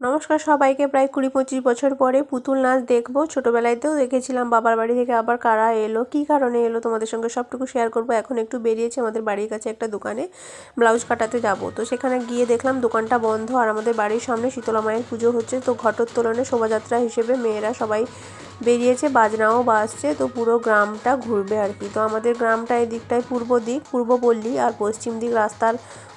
নমস্কার সবাইকে। প্রায় কুড়ি পঁচিশ বছর পরে পুতুল নাচ দেখব। ছোটোবেলাতেও দেখেছিলাম বাবার বাড়ি থেকে আবার কারা এলো, কি কারণে এলো, তোমাদের সঙ্গে সবটুকু শেয়ার করব। এখন একটু বেরিয়েছে আমাদের বাড়ির কাছে একটা দোকানে, ব্লাউজ কাটাতে যাব। তো সেখানে গিয়ে দেখলাম দোকানটা বন্ধ আর আমাদের বাড়ির সামনে শীতলা মায়ের পুজো হচ্ছে। তো ঘটোত্তোলনে শোভাযাত্রা হিসেবে মেয়েরা সবাই বেরিয়েছে, বাজনাও বাজছে, তো পুরো গ্রামটা ঘুরবে আর কি। তো আমাদের গ্রামটা এদিকটায় পূর্ব দিক পূর্বপল্লী আর পশ্চিম দিক, রাস্তার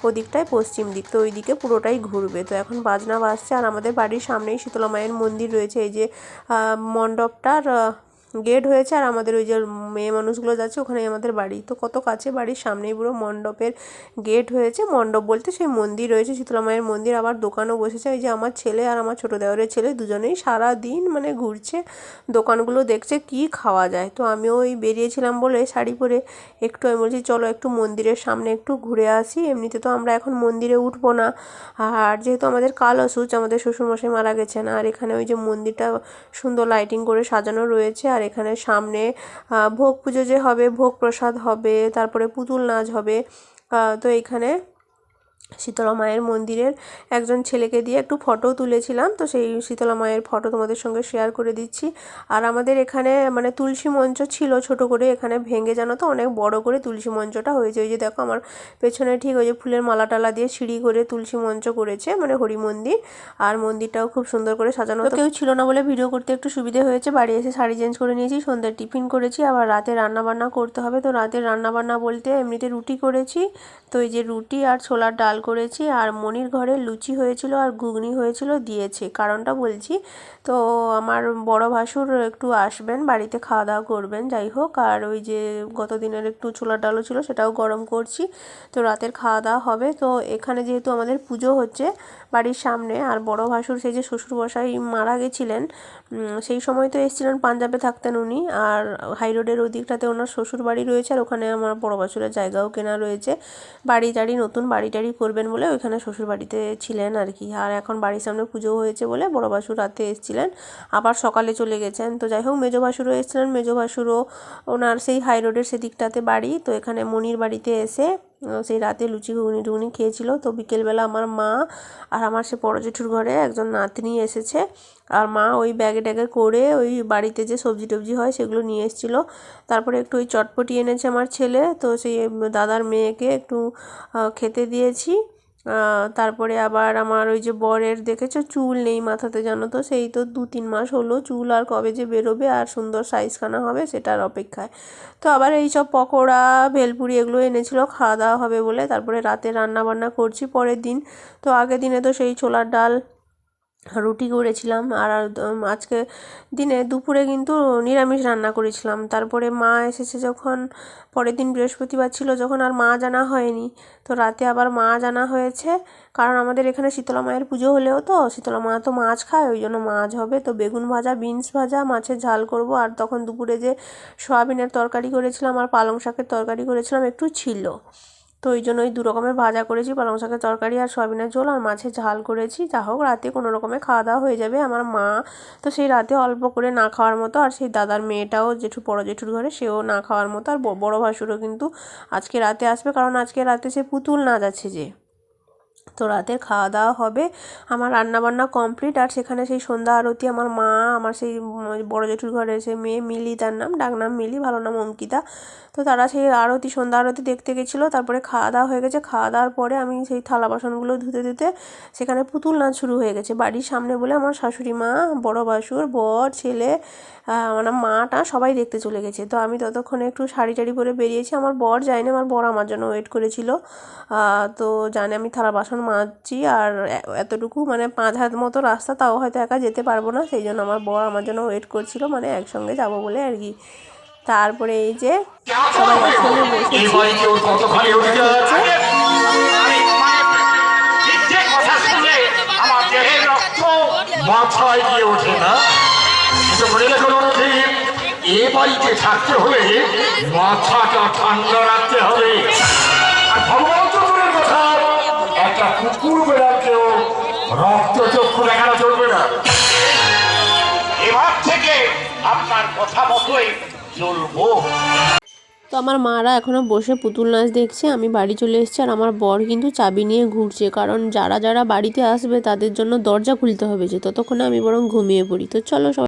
ওদিকটায় পশ্চিম দিক। তো ওই দিকে পুরোটাই ঘুরবে। তো এখন বাজনা বাজছে আর আমাদের বাড়ির সামনেই শীতলা মায়ের মন্দির রয়েছে। এই যে মণ্ডপটার গেট হয়েছে আর আমাদের ওই যে মেয়ে মানুষগুলো যাচ্ছে, ওখানেই আমাদের বাড়ি। তো কত কাছে বাড়ির সামনেই পুরো মণ্ডপের গেট হয়েছে। মণ্ডপ বলতে সেই মন্দির রয়েছে, শীতলা মায়ের মন্দির। আবার দোকানও বসেছে। ওই যে আমার ছেলে আর আমার ছোটো দেওরের ছেলে দুজনেই সারা দিন মানে ঘুরছে, দোকানগুলো দেখছে কি খাওয়া যায়। তো আমিও ওই বেরিয়েছিলাম বলে শাড়ি পরে একটু আমি বলছি, চলো একটু মন্দিরের সামনে একটু ঘুরে আসি। এমনিতে তো আমরা এখন মন্দিরে উঠবো না। আর যেহেতু আমাদের কাল অসুচ আমাদের শ্বশুরমশাই মারা গেছেন, আর এখানে ওই যে মন্দিরটা সুন্দর লাইটিং করে সাজানো রয়েছে, আর এখানে সামনে ভোগ পুজো যে হবে, ভোগ প্রসাদ হবে, তারপরে পুতুল নাচ হবে তো এখানে শীতলা মায়ের মন্দিরের একজন ছেলেকে দিয়ে একটু ফটো তুলেছিলাম। তো সেই শীতলা মায়ের ফটো তোমাদের সঙ্গে শেয়ার করে দিচ্ছি। আর আমাদের এখানে মানে তুলসী মঞ্চ ছিল ছোট করে এখানে ভেঙে জানো তো অনেক বড় করে তুলসী মঞ্চটা হয়েছে। ওই যে দেখো আমার পেছনে ঠিক ওই যে ফুলের মালা টালা দিয়ে সিঁড়ি করে তুলসী মঞ্চ করেছে মানে হরি মন্দির। আর মন্দিরটাও খুব সুন্দর করে সাজানো তো কেউ ছিল না বলে ভিডিও করতে একটু সুবিধে হয়েছে। বাড়ি এসে শাড়ি চেঞ্জ করে নিয়েছি সন্ধ্যায় টিফিন করেছি আবার রাতে রান্নাবান্না করতে হবে। তো রাতে রান্না বান্না বলতে এমনিতে রুটি করেছি। তো এই যে রুটি আর ছোলার ডাল করেছি আর মনির ঘরে লুচি হয়েছিল আর ঘুগনি হয়েছিল দিয়েছে। কারণটা বলছি, তো আমার বড় ভাসুর একটু আসবেন, বাড়িতে খাওয়া দাওয়া করবেন, যাই হোক। আর ওই যে গত দিনের একটু ছোলার ডালও ছিল, সেটাও গরম করছি। তো রাতের খাওয়া দাওয়া হবে। তো এখানে যেহেতু আমাদের পুজো হচ্ছে বাড়ির সামনে, আর বড় ভাসুর সেই যে শ্বশুরমশাই মারা গেছিলেন সেই সময় তো এসেছিলেন পাঞ্জাবে থাকতেন উনি। আর হাই রোডের ওদিকটাতে ওনার শ্বশুর বাড়ি রয়েছে, আর ওখানে আমার বড় ভাসুরের জায়গাও কেনা রয়েছে। বাড়ি টাড়ি নতুন বাড়ি টাড়ি করবেন বলে ওইখানে শ্বশুর বাড়িতে ছিলেন আর কি। আর এখন বাড়ির সামনে পুজো হয়েছে বলে বড় ভাসুর রাতে এসেছিলেন। আবার সকালে চলে গেছেন। তো যাই হোক, মেজো ভাসুরও এসেছিলেন। মেজো ভাসুরও ওনার সেই হাই রোডের সেদিকটাতে বাড়ি। তো এখানে মনির বাড়িতে এসে সেই রাতে লুচি ঘুগনি টুগনি খেয়েছিল। তো বিকেলবেলা আমার মা আর আমার সে বড় জেঠুর ঘরে একজন নাতনি এসেছে। আর মা ওই ব্যাগে ট্যাগে করে ওই বাড়িতে যে সবজি টবজি হয় সেগুলো নিয়ে এসেছিল। তারপরে একটু ওই চটপটি এনেছে আমার ছেলে। তো সেই দাদার মেয়েকে একটু খেতে দিয়েছি। তারপরে আবার আমার ওই যে বরের দেখেছ? চুল নেই মাথাতে, জানো তো? সেই তো দু তিন মাস হলো চুল আর কবে যে বেরোবে আর সুন্দর সাইজখানা হবে সেটার অপেক্ষায়। তো আবার এই সব পকোড়া, ভেলপুরি এগুলো এনেছিল, খাওয়া দাওয়া হবে বলে। তারপরে রাতে রান্না বান্না করছি পরের দিন। তো আগের দিনে তো সেই ছোলার ডাল রুটি করেছিলাম আর আজকে দিনে দুপুরে কিন্তু নিরামিষ রান্না করেছিলাম। তারপরে মা এসেছে যখন, পরের দিন বৃহস্পতিবার ছিল যখন আর মা জানা হয়নি। তো রাতে আবার মা জানা হয়েছে, কারণ আমাদের এখানে শীতলা মায়ের পুজো হলেও তো, শীতলা মা তো মাছ খায়, ওই জন্য মাছ হবে। তো বেগুন ভাজা, বিনস ভাজা, মাছের ঝাল করব। আর তখন দুপুরে যে সয়াবিনের তরকারি করেছিলাম আর পালং শাকের তরকারি করেছিলাম একটু ছিল। তো ওই জন্য ওই দু রকমের ভাজা করেছি, পালং শাকের তরকারি আর সয়াবিনের ঝোল আর মাছের ঝাল করেছি। যা হোক, রাতে কোনো রকমের খাওয়া দাওয়া হয়ে যাবে আমার মা। তো সেই রাতে অল্প করে না খাওয়ার মতো আর সেই দাদার মেয়েটাও জেঠু, বড় জেঠুর ঘরে, সেও না খাওয়ার মতো। আর বড় ভাসুরও কিন্তু আজকে রাতে আসবে, কারণ আজকে রাতে সে পুতুল নাচ আছে যে। তো রাতের খাওয়া দাওয়া হবে। আমার রান্না বান্না কমপ্লিট আর সেখানে সেই সন্ধ্যা আরতি আমার মা, আমার সেই বড় জেঠুর ঘরে সে মেয়ে মিলি, তার নাম ডাকনাম মিলি, ভালো নাম অঙ্কিতা। তো তারা সেই আরতি, সন্ধ্যা আরতি দেখতে গেছিল, তারপরে খাওয়া দাওয়া হয়ে গেছে। খাওয়া দাওয়ার পরে আমি সেই থালা বাসনগুলো ধুতে ধুতে সেখানে পুতুল নাচ শুরু হয়ে গেছে। বাড়ির সামনে বলে আমার শাশুড়ি মা, বড় বাসুর বর, ছেলে আমার মাটা সবাই দেখতে চলে গেছে। তো আমি ততক্ষণে একটু শাড়ি টাড়ি পরে বেরিয়েছি। আমার বর যায়নি, আমার বর আমার জন্য ওয়েট করেছিল। তো জানে আমি থালা বাসন মাজছি আর এতটুকু মানে পাঁচ হাত মতো রাস্তা, তাও হয়তো একা যেতে পারব না। সেই জন্য আমার বর আমার জন্য ওয়েট করছিল মানে একসঙ্গে যাব বলে আর কি। তারপরে এই যে সবাই একসঙ্গে মিথ্যে থাকতে হলে মাথাটা ঠান্ডা রাখতে হবে। আর ভগবান একটা কুকুর বেড়াকেও রক্ত চক্ষু দেখানো চলবে না। এবার থেকে আপনার কথা মতোই চলবো। তো আমার মারা এখনও বসে পুতুল নাচ দেখছে, আমি বাড়ি চলে এসেছি আর আমার বর কিন্তু চাবি নিয়ে ঘুরছে, কারণ যারা যারা বাড়িতে আসবে তাদের জন্য দরজা খুলতে হবে যে, ততক্ষণে আমি বরং ঘুমিয়ে পড়ি। তো চলো সবাই